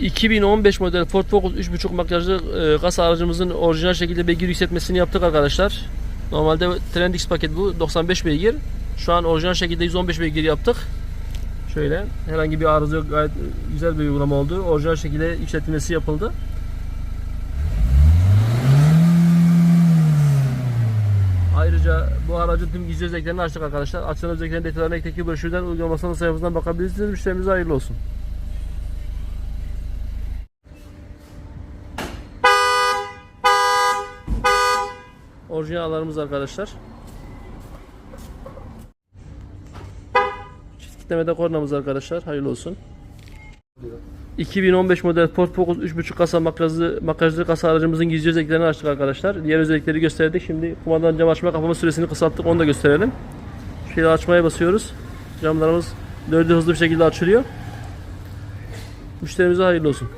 2015 model Ford Focus 3.5 makyajlı e, kasa aracımızın orijinal şekilde beygir yükseltmesini yaptık arkadaşlar. Normalde Trendix paket bu 95 beygir. Şu an orijinal şekilde 115 beygir yaptık. Şöyle herhangi bir arıza yok gayet güzel bir uygulama oldu. Orijinal şekilde yükseltmesi yapıldı. Ayrıca bu aracın tüm gizli özelliklerini açtık arkadaşlar. Açılan özelliklerin detaylarına ekteki broşürden uygulamasının sayfasından bakabilirsiniz. Müşterimize hayırlı olsun. Orijinal alarmımız arkadaşlar. Çift kitlemede kornamız arkadaşlar. Hayırlı olsun. 2015 model Ford Focus 3.5 kasa makyajlı, makyajlı kasa aracımızın gizli özelliklerini açtık arkadaşlar. Diğer özellikleri gösterdik. Şimdi kumandanın cam açma kapama süresini kısalttık. Onu da gösterelim. Şöyle açmaya basıyoruz. Camlarımız dördü hızlı bir şekilde açılıyor. Müşterimize hayırlı olsun.